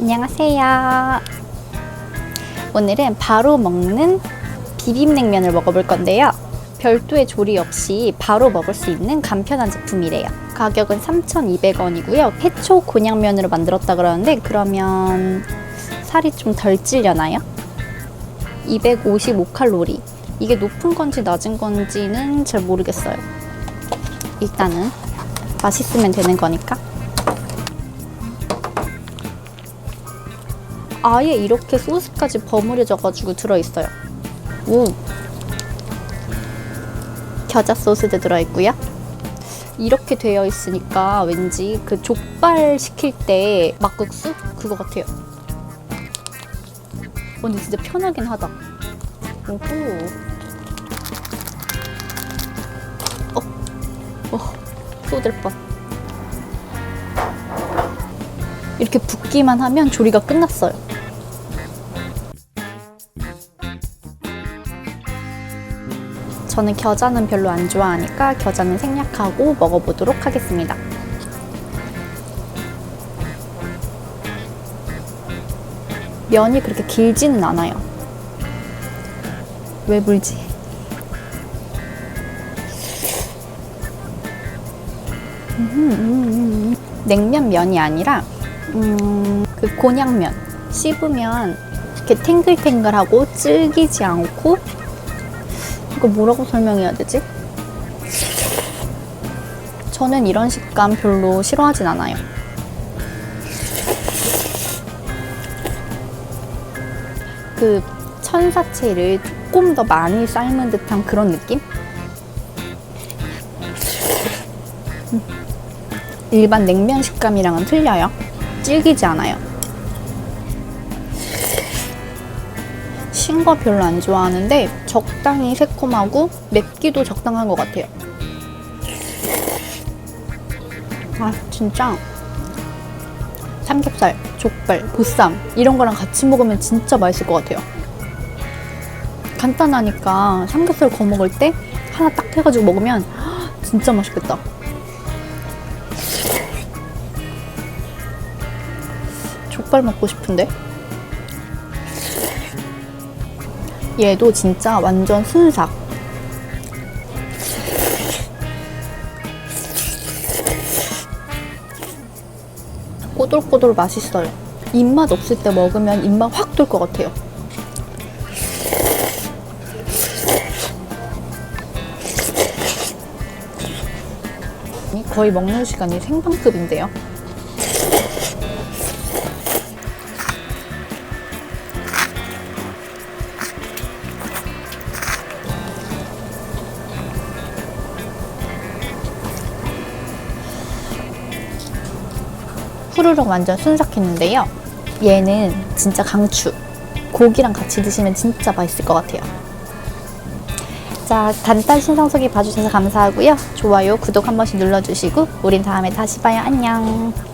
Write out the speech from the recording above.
안녕하세요. 오늘은 바로 먹는 비빔냉면을 먹어볼 건데요. 별도의 조리 없이 바로 먹을 수 있는 간편한 제품이래요. 가격은 3,200원이고요. 해초 곤약면으로 만들었다 그러는데 그러면 살이 좀 덜 찔려나요? 255칼로리. 이게 높은 건지 낮은 건지는 잘 모르겠어요. 일단은 맛있으면 되는 거니까. 아예 이렇게 소스까지 버무려져가지고 들어있어요. 오. 겨자 소스도 들어있고요. 이렇게 되어 있으니까 왠지 그 족발 시킬 때 막국수 그거 같아요. 어, 근데 진짜 편하긴 하다. 오호. 어, 어, 쏟을 뻔. 이렇게 붓기만 하면 조리가 끝났어요. 저는 겨자는 별로 안 좋아하니까 겨자는 생략하고 먹어보도록 하겠습니다. 면이 그렇게 길지는 않아요. 왜 물지? 냉면 면이 아니라 음, 그 곤약면 씹으면 이렇게 탱글탱글하고 질기지 않고 이거 뭐라고 설명해야 되지? 저는 이런 식감 별로 싫어하진 않아요. 그 천사채를 조금 더 많이 삶은 듯한 그런 느낌? 음. 일반 냉면 식감이랑은 틀려요. 질기지 않아요. 신 거 별로 안 좋아하는데 적당히 새콤하고 맵기도 적당한 것 같아요. 아 진짜 삼겹살, 족발, 보쌈 이런 거랑 같이 먹으면 진짜 맛있을 것 같아요. 간단하니까 삼겹살 구워 먹을 때 하나 딱 해가지고 먹으면 진짜 맛있겠다. 족발 먹고 싶은데? 얘도 진짜 완전 순삭. 꼬들꼬들 맛있어요. 입맛 없을 때 먹으면 입맛 확 돌 것 같아요. 거의 먹는 시간이 생방급인데요. 후루룩 완전 순삭했는데요. 얘는 진짜 강추. 고기랑 같이 드시면 진짜 맛있을 것 같아요. 자, 간단 신성석이 봐주셔서 감사하고요. 좋아요, 구독 한 번씩 눌러주시고, 우린 다음에 다시 봐요. 안녕.